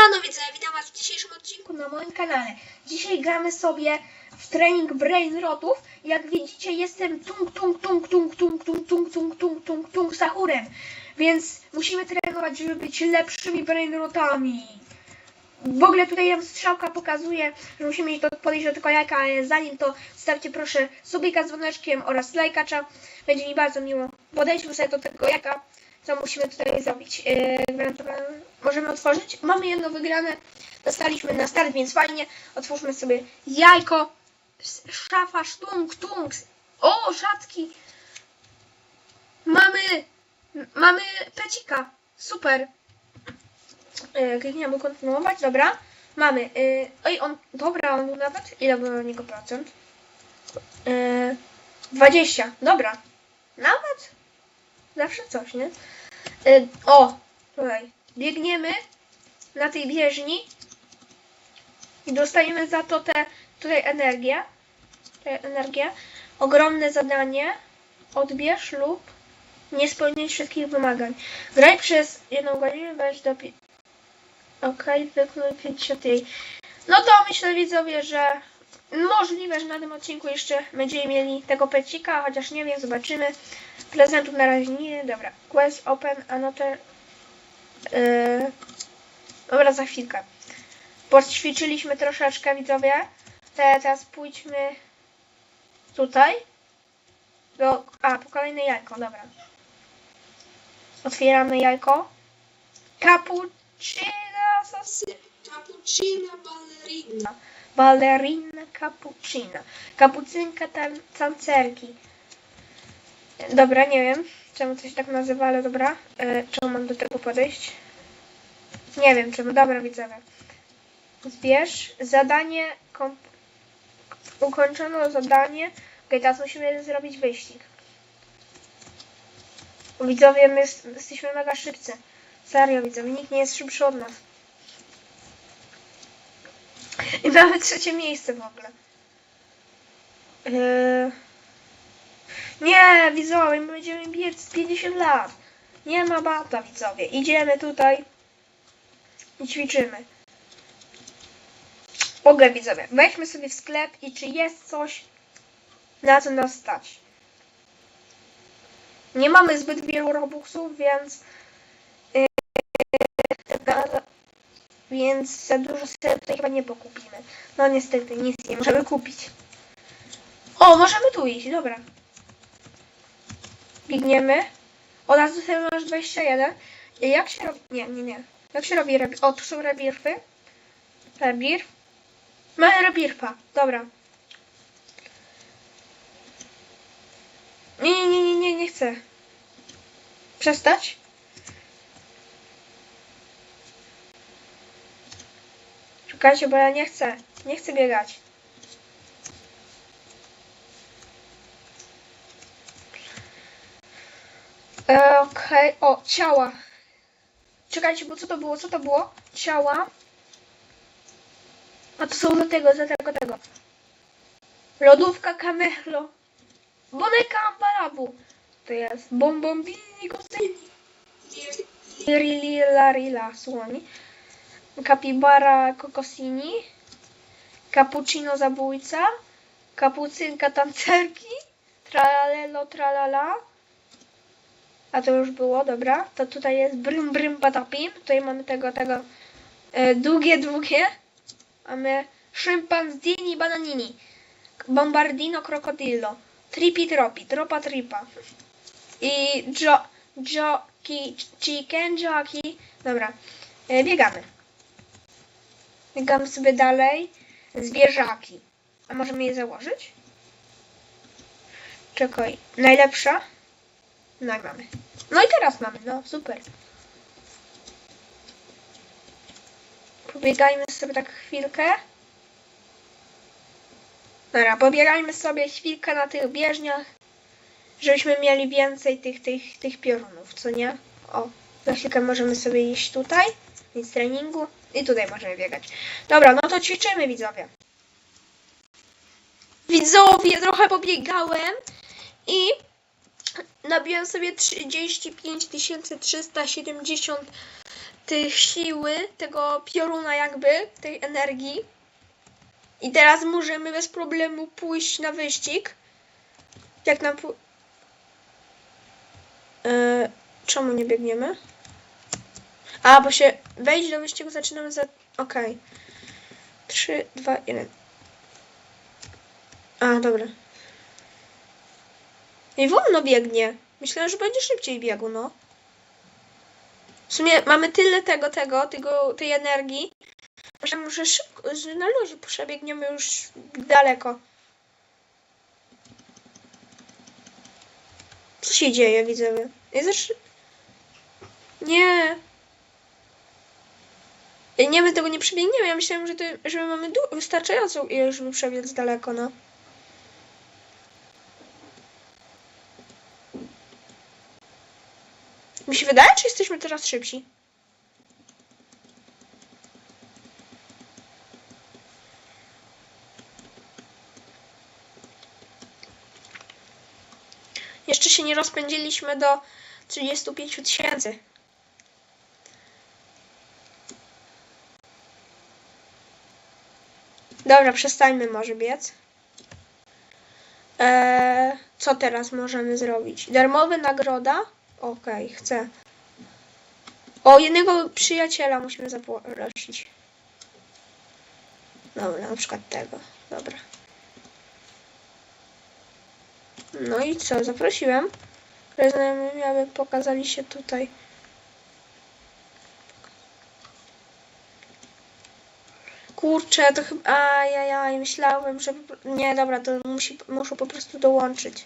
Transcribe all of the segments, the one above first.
Siemano widzę, witam was w dzisiejszym odcinku na moim kanale. Dzisiaj gramy sobie w trening brain rotów. Jak widzicie jestem tung tung tung tung tung tung tung tung tung tung tung sahurem. Więc musimy trenować, żeby być lepszymi brain rotami. W ogóle tutaj nam strzałka pokazuje, że musimy iść do, podejść do tego jajka, ale zanim to stawcie proszę subika z dzwoneczkiem oraz lajkacza. Będzie mi bardzo miło. Podejdźmy sobie do tego jajka co musimy tutaj zrobić. Yy. Możemy otworzyć. Mamy jedno wygrane. Dostaliśmy na start, więc fajnie. Otwórzmy sobie jajko. Szafa, sztung, tung. O, rzadki. Mamy, mamy pecika. Super. Yy, klikniemy kontynuować, dobra. Mamy. Oj, on, dobra, on był nawet. Ile było na niego procent? Yy, 20, dobra. Nawet? Zawsze coś, nie? O, tutaj. Biegniemy na tej bieżni i dostajemy za to tę tutaj energię. Tę energię. Ogromne zadanie. Odbierz lub nie spełnić wszystkich wymagań. Graj przez jedną godzinę, weź do... pi- Okej, wykluj 50 jej. No to myślę widzowie, że możliwe, że na tym odcinku jeszcze będziemy mieli tego pecika, chociaż nie wiem, zobaczymy. Prezentów na razie nie, dobra. Quest open another. Yy, dobra, za chwilkę. Poćwiczyliśmy troszeczkę, widzowie. Te- Teraz pójdźmy tutaj. Do, a, po kolejne jajko, dobra. Otwieramy jajko. Cappuccino. Cappuccina ballerina. Ballerina cappuccina. Kapucynka tan tancerki. Dobra, nie wiem, czemu to się tak nazywa, ale dobra. E, czemu mam do tego podejść? Nie wiem czemu. Dobra, widzowie. Zbierz zadanie. Komp... Ukończono zadanie. Okej, teraz musimy zrobić wyścig. Widzowie, my jest- jesteśmy mega szybcy. Serio, widzowie, nikt nie jest szybszy od nas. I mamy trzecie miejsce w ogóle. Yy... Nie, widzowie, my będziemy biec 50 lat. Nie ma bata, widzowie. Idziemy tutaj i ćwiczymy. W ogóle, widzowie, weźmy sobie w sklep i czy jest coś, na co nas stać. Nie mamy zbyt wielu robuxów, więc yy, więc za dużo sobie tutaj chyba nie pokupimy. No niestety, nic nie możemy kupić. O, możemy tu iść, dobra. Biegniemy. Od razu sobie masz 21. I Jak się robi... Nie, nie, nie. Jak się robi rebir... O, tu są rebirfy. Rebir. Mamy rebirfa, dobra. Nie, nie, nie, nie, nie, nie chcę. Przestać? Czekajcie, bo ja nie chcę. Nie chcę biegać. E, Okej, o, ciała. Czekajcie, bo co to było? Co to było? Ciała. A to są do tego, za tego, tego. Lodówka Camelo. Boneka Ambarabu. To jest Bombombini Costyni. Lila Rila Słoni. Kapibara Kokosini, Cappuccino Zabójca, Kapucynka Tancerki, Tralalelo Tralala. A to już było, dobra. To tutaj jest Brym Brym Patapim. Tutaj mamy tego, tego e, długie, długie. Mamy Szympanzini Bananini, Bombardino Crocodillo, Tripi Tropi, Tropa Tripa. I Jo, Joki, Chicken Jockey. Dobra, e, biegamy. Biegamy sobie dalej. Zwierzaki. A możemy je założyć? Czekaj. Najlepsza? I mamy. No i teraz mamy. No super. Pobiegajmy sobie tak chwilkę. Dobra, pobiegajmy sobie chwilkę na tych bieżniach, żebyśmy mieli więcej tych, tych, tych piorunów, co nie? O, za chwilkę możemy sobie iść tutaj, nic treningu i tutaj możemy biegać. Dobra, no to ćwiczymy widzowie. Widzowie, trochę pobiegałem i nabiłem sobie 35 370 tej siły, tego pioruna jakby, tej energii. I teraz możemy bez problemu pójść na wyścig. Jak nam... Yy, czemu nie biegniemy? A, bo się wejść do wyścigu zaczynamy za... Okej. Trzy, dwa, jeden. A, dobra. I wolno biegnie. Myślałem, że będzie szybciej biegł, no. W sumie mamy tyle tego, tego, tego tej energii, że może szybko, że na luzie przebiegniemy już daleko. Co się dzieje, widzowie? Też... Nie. Nie, my tego nie przebiegniemy. Ja myślałem, że, to, że my mamy wystarczającą ilość, żeby przebiec daleko, no. Mi się wydaje, czy jesteśmy teraz szybsi? Jeszcze się nie rozpędziliśmy do 35 tysięcy. Dobra, przestańmy może biec. Eee, co teraz możemy zrobić? Darmowa nagroda? Okej, chcę. O, jednego przyjaciela musimy zaprosić. Dobra, na przykład tego. Dobra. No i co? Zaprosiłem. Znajomymi, aby pokazali się tutaj. Kurczę, to chyba... Ajajaj, myślałem, że... Nie, dobra, to musi, muszę po prostu dołączyć.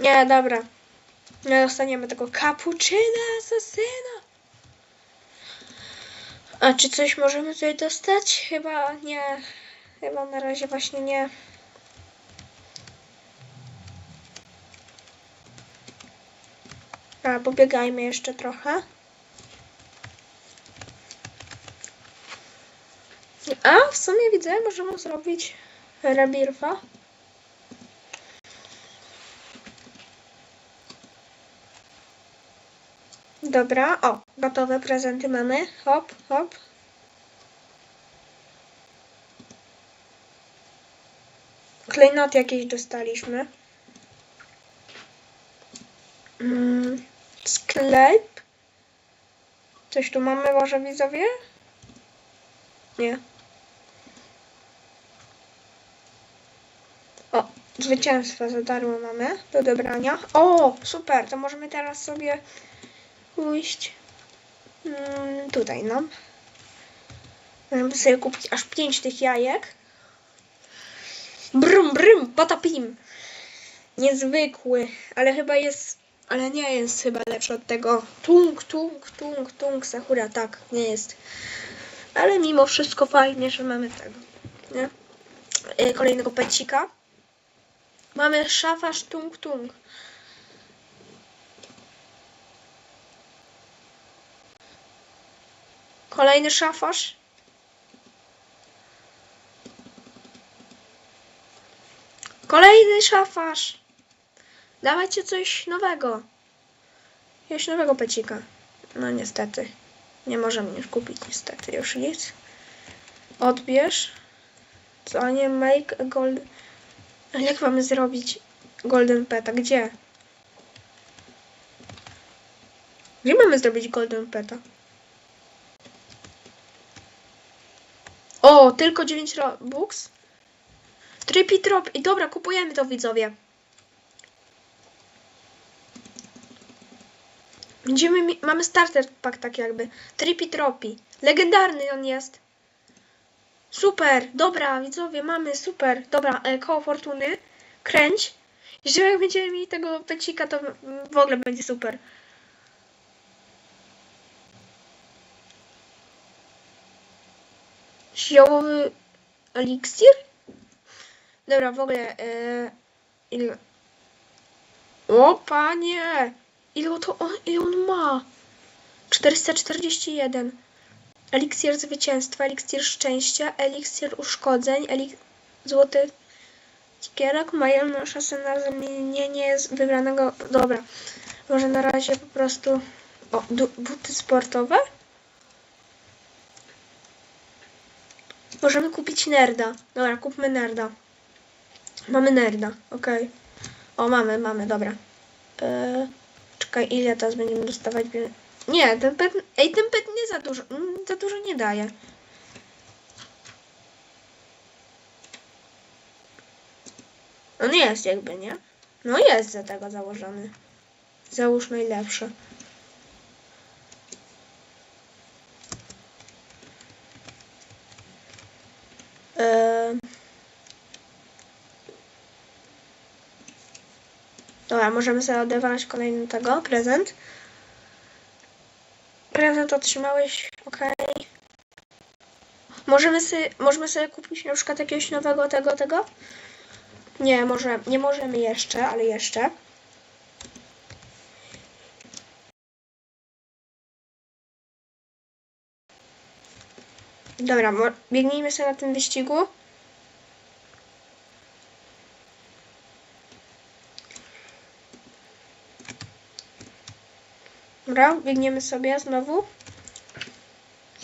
Nie, dobra. Nie dostaniemy tego kapuczyna asasyna. A czy coś możemy tutaj dostać? Chyba nie. Chyba na razie właśnie nie. A, pobiegajmy jeszcze trochę. A, w sumie widzę, możemy zrobić rebirfa. Dobra, o, gotowe prezenty mamy. Hop, hop. Klejnoty jakieś dostaliśmy. Mm, sklep. Coś tu mamy może widzowie? Nie. O, zwycięstwo za darmo mamy do odebrania. O, super, to możemy teraz sobie pójść mm, tutaj, no. Możemy sobie kupić aż 5 tych jajek. Brum, brum, patapim. Niezwykły, ale chyba jest, ale nie jest chyba lepszy od tego. Tung, tung, tung, tung, Sakura, tak, nie jest. Ale mimo wszystko fajnie, że mamy tego, nie? E, Kolejnego pecika. Mamy szafarz tung, tung. Kolejny szafarz. Kolejny szafarz. Dawajcie coś nowego. Jakiegoś nowego pecika. No niestety. Nie możemy już kupić niestety już nic. Odbierz. Co nie make a gold... A jak mamy zrobić golden peta? Gdzie? Gdzie mamy zrobić golden peta? O, tylko 9 robux? Trippy trop. I dobra, kupujemy to widzowie. Będziemy, mamy starter pack tak jakby. Trippy tropi. Legendarny on jest. Super, dobra widzowie, mamy super. Dobra, e, koło fortuny. Kręć. Jeżeli będziemy mieli tego pecika, to w ogóle będzie super. Ziołowy eliksir? Dobra, w ogóle. E. O panie! Ile to on, ile on ma? 441. Eliksir zwycięstwa, eliksir szczęścia, eliksir uszkodzeń, elik... złoty cukierek, mają szansę na zamienienie wybranego. Dobra, może na razie po prostu O, buty sportowe? Możemy kupić nerda. Dobra, kupmy nerda. Mamy nerda, okej. O, mamy, mamy, dobra. Eee, czekaj, ile teraz będziemy dostawać? Nie, ten pet... Ej, ten pet nie za dużo, mm, za dużo nie daje. On jest jakby, nie? No jest za tego założony. Załóż najlepsze. Eee... Dobra, możemy sobie odebrać kolejny tego, prezent. Prezent otrzymałeś, okej. Możemy sobie, możemy sobie kupić na przykład jakiegoś nowego tego, tego? Nie, może, nie możemy jeszcze, ale jeszcze. Dobra, biegnijmy sobie na tym wyścigu. Dobra, biegniemy sobie znowu.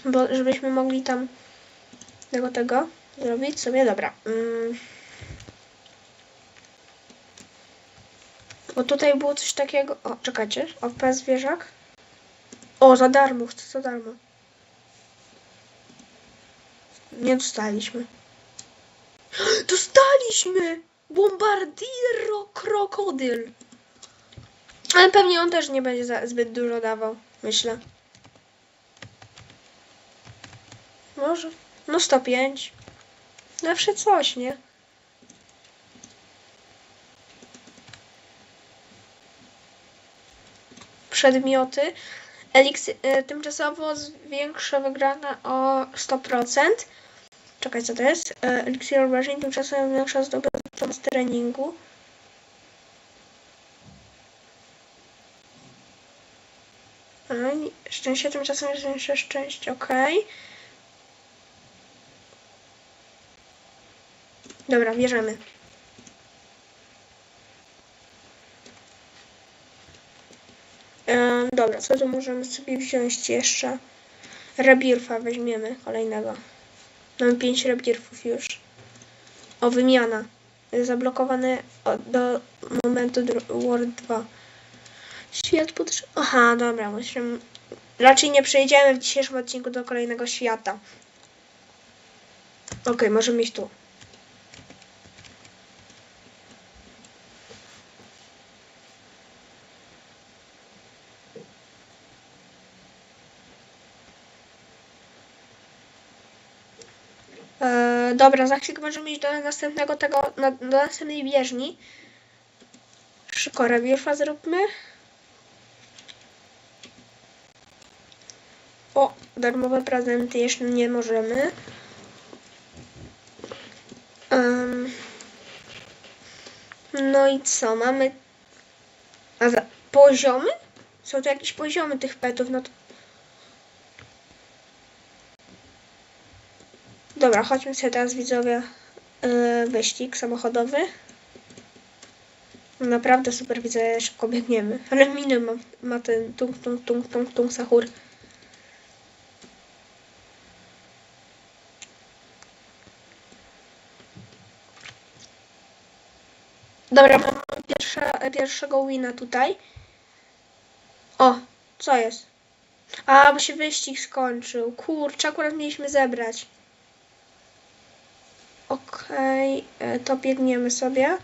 Bo żebyśmy mogli tam tego, tego zrobić sobie. Dobra. Mm. Bo tutaj było coś takiego. O, czekajcie. O, pas zwierzak. O, za darmo, chcę za darmo. Nie dostaliśmy. Dostaliśmy! Bombardiro krokodyl. Ale pewnie on też nie będzie za, zbyt dużo dawał, myślę. Może. No 105. Zawsze coś, nie? Przedmioty. Eliksy, y, tymczasowo zwiększa wygrana o 100%. Czekaj, co to jest? Y, Eliksir obrażeń tymczasowo zwiększa zdobywczość z treningu. Ej, Szczęście tymczasem jest większe szczęście, ok. Dobra, bierzemy. Em, dobra, co tu możemy sobie wziąć jeszcze? Rebirfa weźmiemy kolejnego. Mamy 5 rebirfów już. O, wymiana. Zablokowane do momentu World 2. Świat pod... Aha, dobra, musimy... Raczej nie przejdziemy w dzisiejszym odcinku do kolejnego świata. Okej, możemy iść tu. E, dobra, za chwilkę możemy iść do następnego tego, na, do następnej bieżni. Szybko rebirfa zróbmy. O, darmowe prezenty jeszcze nie możemy. Em, no i co, mamy... A za... poziomy? Są tu jakieś poziomy tych petów, no to... Dobra, chodźmy sobie teraz widzowie yy, wyścig samochodowy. Naprawdę super widzę, szybko biegniemy. Ale minę ma, ma ten tung tung tung tung tung sahur. Dobra, mam pierwszego wina tutaj. O, co jest? A, bo się wyścig skończył. Kurczę, akurat mieliśmy zebrać. Okej, e, to biegniemy sobie.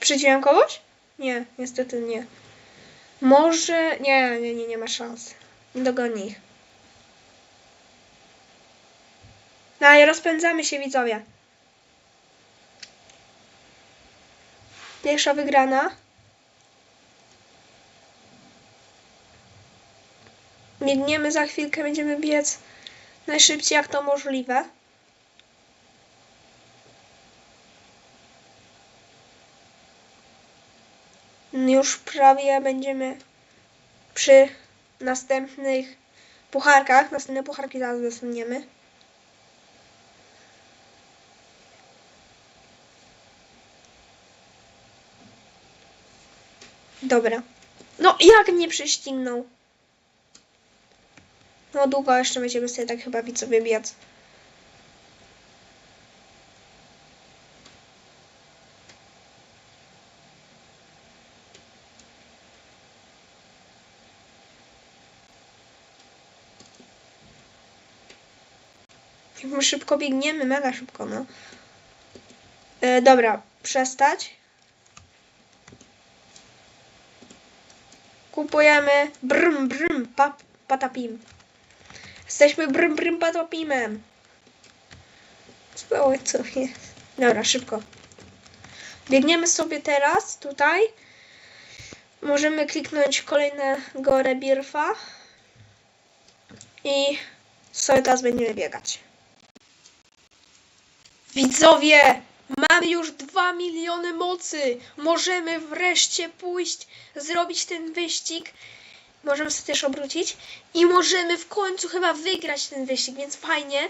Przyciąłem kogoś? Nie, niestety nie. Może... Nie, nie, nie, nie ma szans. Dogoni ich. No i rozpędzamy się widzowie. Pierwsza wygrana. Biegniemy za chwilkę, będziemy biec najszybciej jak to możliwe. Już prawie będziemy przy następnych pucharkach. Następne pucharki zaraz dostaniemy. Dobra. No, jak mnie prześcignął? No, długo jeszcze będziemy sobie tak chyba widzowie biec. My szybko biegniemy, mega szybko, no. E, dobra, przestać. Kupujemy brm brm pa, patapim. Jesteśmy brm brm patapimem. Co co jest? Dobra, szybko. Biegniemy sobie teraz tutaj. Możemy kliknąć kolejnego rebirfa. I sobie teraz będziemy biegać. Widzowie, mamy już 2 miliony mocy. Możemy wreszcie pójść, zrobić ten wyścig. Możemy sobie też obrócić. I możemy w końcu chyba wygrać ten wyścig, więc fajnie.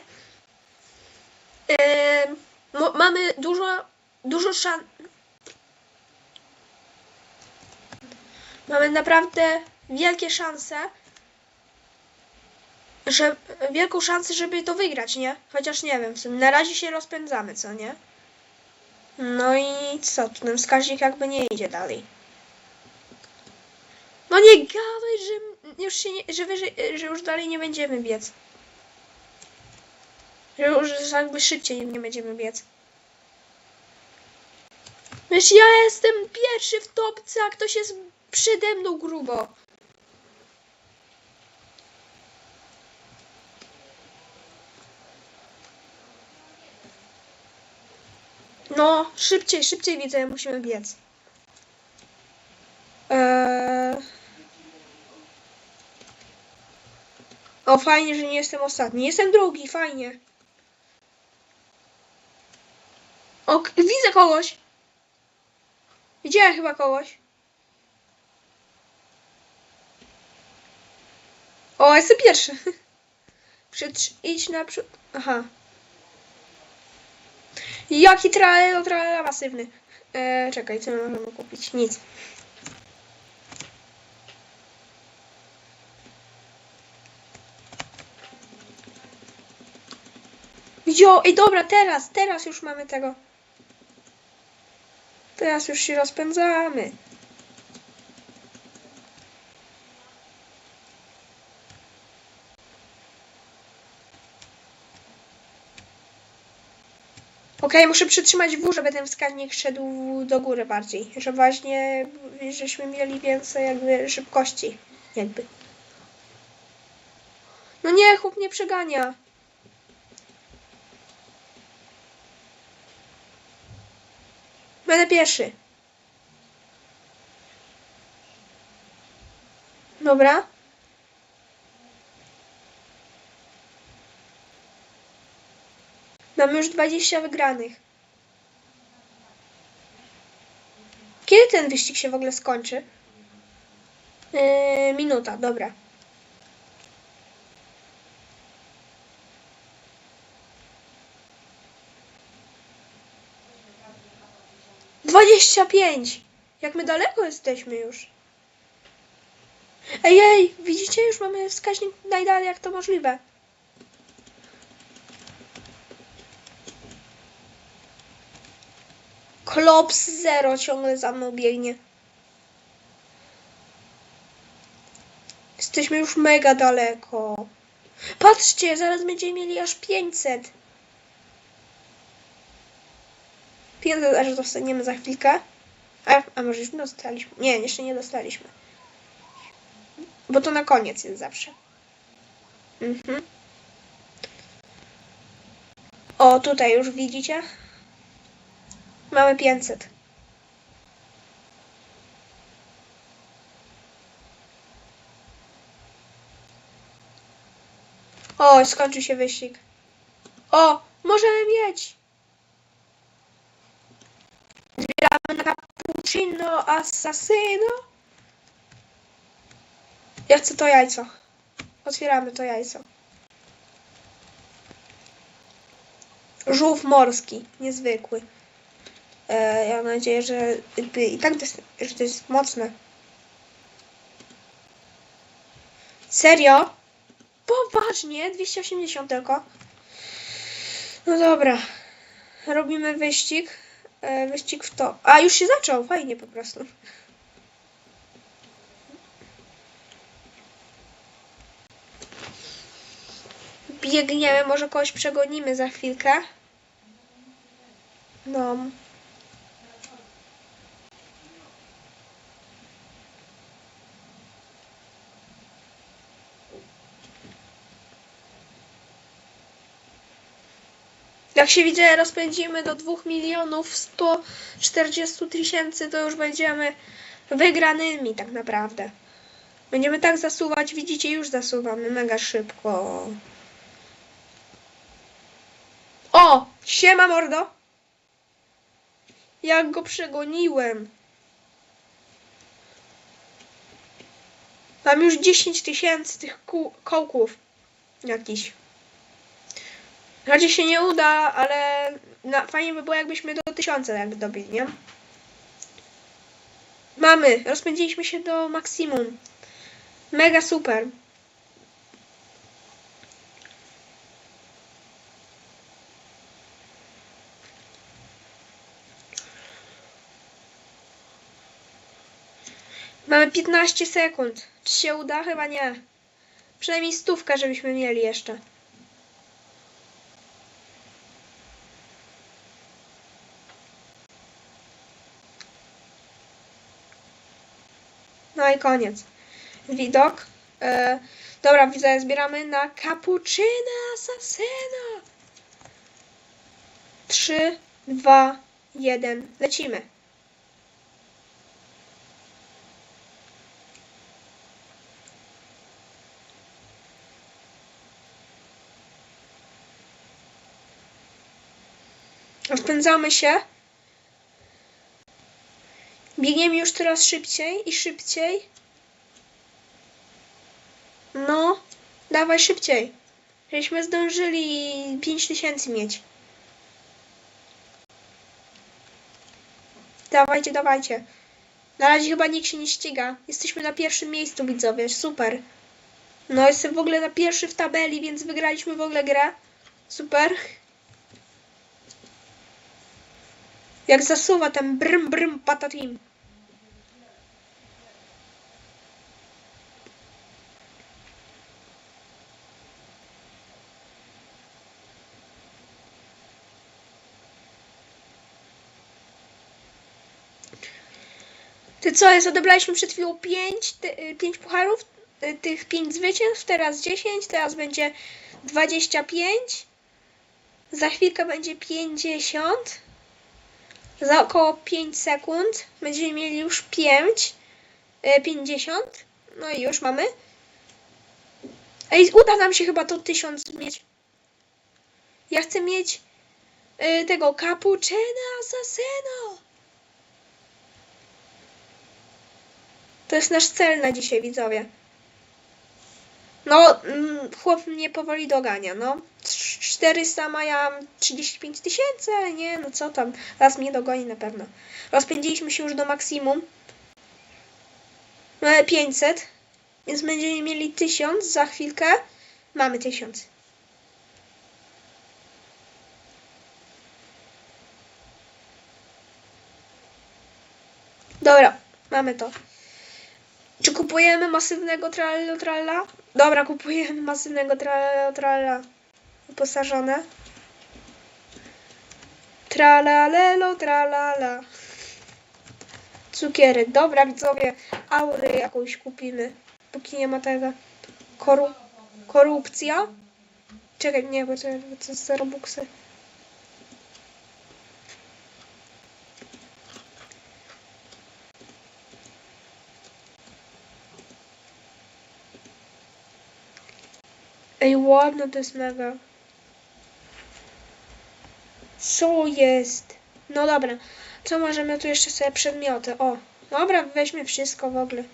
Mo- mamy dużo, dużo szans. Mamy naprawdę wielkie szanse, że wielką szansę, żeby to wygrać, nie? Chociaż nie wiem, w sumie na razie się rozpędzamy, co nie? No i co? Tu ten wskaźnik jakby nie idzie dalej. No nie gadaj, że już się nie, że, wyżej, że już dalej nie będziemy biec. Że już jakby szybciej nie będziemy biec. Wiesz, ja jestem pierwszy w topce, a ktoś jest przede mną grubo. No, szybciej, szybciej widzę, musimy biec. Eee... O, fajnie, że nie jestem ostatni. Jestem drugi, fajnie. O, widzę kogoś. Widziałem chyba kogoś. O, jestem pierwszy. Przytrz- idź naprzód. Aha. Jaki tralelo, tralala masywny. E, czekaj, co możemy kupić? Nic. Jo, ej dobra, teraz, teraz już mamy tego. Teraz już się rozpędzamy. Muszę przytrzymać W, żeby ten wskaźnik szedł do góry bardziej. Żeby właśnie, żeśmy mieli więcej jakby szybkości. Jakby. No nie, chłop nie przegania. Będę pierwszy. Dobra. Mamy już 20 wygranych. Kiedy ten wyścig się w ogóle skończy? Yy, minuta, dobra. Dwadzieścia pięć! Jak my daleko jesteśmy już? Ej, ej, widzicie? Już mamy wskaźnik najdalej jak to możliwe. Klops Zero ciągle za mną biegnie. Jesteśmy już mega daleko. Patrzcie, zaraz będziemy mieli aż 500. 500 aż dostaniemy za chwilkę. A, a może już dostaliśmy? Nie, jeszcze nie dostaliśmy. Bo to na koniec jest zawsze. Mhm. O, tutaj już widzicie? Mamy 500. O, skończył się wyścig. O, możemy mieć. Zbieramy na cappuccino assassino. Ja chcę to jajco. Otwieramy to jajco. Żółw morski, niezwykły. E, ja mam nadzieję, że jakby i tak to jest, że to jest mocne. Serio? Poważnie? 280 tylko? No dobra. Robimy wyścig. E, wyścig w to. A, już się zaczął. Fajnie po prostu. biegniemy, może kogoś przegonimy za chwilkę. No. Jak się widzę, rozpędzimy do 2 milionów 140 tysięcy, to już będziemy wygranymi tak naprawdę. Będziemy tak zasuwać, widzicie, już zasuwamy mega szybko. O! Siema mordo! Jak go przegoniłem. Mam już 10 tysięcy tych kołków. Jakiś. Raczej się nie uda, ale na, fajnie by było jakbyśmy do tysiąca jak dobili, nie? Mamy, rozpędziliśmy się do maksimum. Mega super. Mamy 15 sekund. Czy się uda? Chyba nie. Przynajmniej stówkę, żebyśmy mieli jeszcze. No i koniec. Widok. E, dobra, widzę, zbieramy na cappuccino asasyna. 3, 2, 1. Lecimy. Rozpędzamy się. Biegniemy już coraz szybciej i szybciej. No, dawaj szybciej. Żeśmy zdążyli 5000 mieć. Dawajcie, dawajcie. Na razie chyba nikt się nie ściga. Jesteśmy na pierwszym miejscu, widzowie. Super. No, jestem w ogóle na pierwszy w tabeli, więc wygraliśmy w ogóle grę. Super. Jak zasuwa ten brym brym patatim. Ty co, jest, odebraliśmy przed chwilą 5 pięć pucharów, y, tych 5 zwycięstw, teraz 10, teraz będzie 25, za chwilkę będzie 50, za około 5 sekund będziemy mieli już 5, y, 50, no i już mamy. Ej, uda nam się chyba to 1000 mieć. Ja chcę mieć y, tego cappuccino assassino. To jest nasz cel na dzisiaj, widzowie. No, mm, chłop mnie powoli dogania, no. Cz- 400 ma ja mam 35 tysięcy, nie, no co tam. Raz mnie dogoni na pewno. Rozpędziliśmy się już do maksimum. Mamy 500, więc będziemy mieli 1000 za chwilkę. Mamy 1000. Dobra, mamy to. Czy kupujemy masywnego tralla? Dobra, kupujemy masywnego tralla. Wyposażone. Tralalelo tralala. Cukierek. Dobra, widzowie. Aurę jakąś kupimy. Póki nie ma tego. Koru... Korupcja? Czekaj, nie, bo to, jest Robuxy. Ej, ładne to jest mega. Co jest? No dobra. Co możemy tu jeszcze sobie przedmioty? O, dobra, weźmy wszystko w ogóle.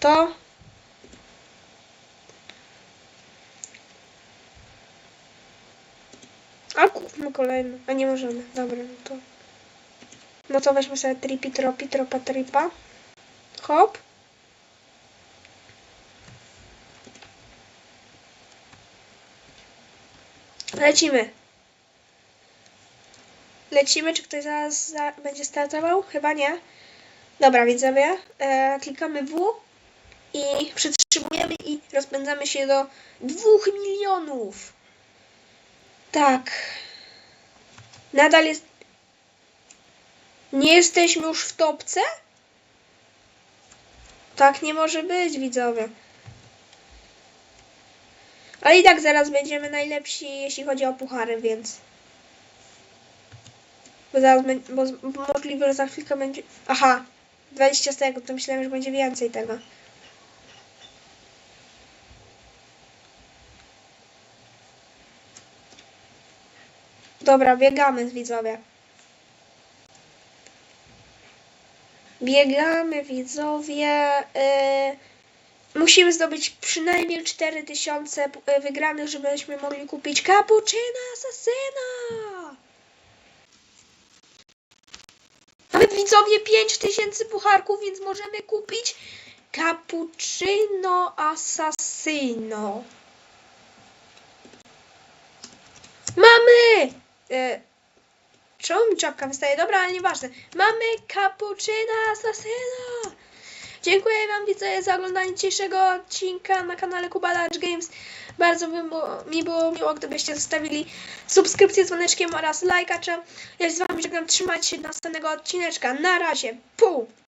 To. A kupmy kolejne. A nie możemy. Dobra, no to. No to weźmy sobie tripi tropi tropa tripa. Hop. Lecimy. Lecimy, czy ktoś zaraz za, będzie startował? Chyba nie. Dobra, widzowie. E, klikamy W i przytrzymujemy i rozpędzamy się do dwóch milionów. Tak. Nadal jest. Nie jesteśmy już w topce? Tak nie może być, widzowie. Ale i tak zaraz będziemy najlepsi, jeśli chodzi o puchary, więc. Bo zaraz bo, bo możliwe, że za chwilkę będzie. Aha, 20 sekund, to myślałem, że będzie więcej tego. Dobra, biegamy widzowie. Biegamy widzowie. Yy, musimy zdobyć przynajmniej 4000 p- y, wygranych, żebyśmy mogli kupić cappuccino asasyna. Mamy widzowie 5000 pucharków, więc możemy kupić cappuccino assassino. Mamy! E, czemu mi czapka wystaje? Dobra, ale nieważne. Mamy cappuccino assassina! Dziękuję Wam widzowie za oglądanie dzisiejszego odcinka na kanale Kubalacz Games. Bardzo by było, mi było miło, gdybyście zostawili subskrypcję z dzwoneczkiem oraz lajka. Ja się z Wami żegnam. Trzymajcie się następnego odcineczka. Na razie. Pół!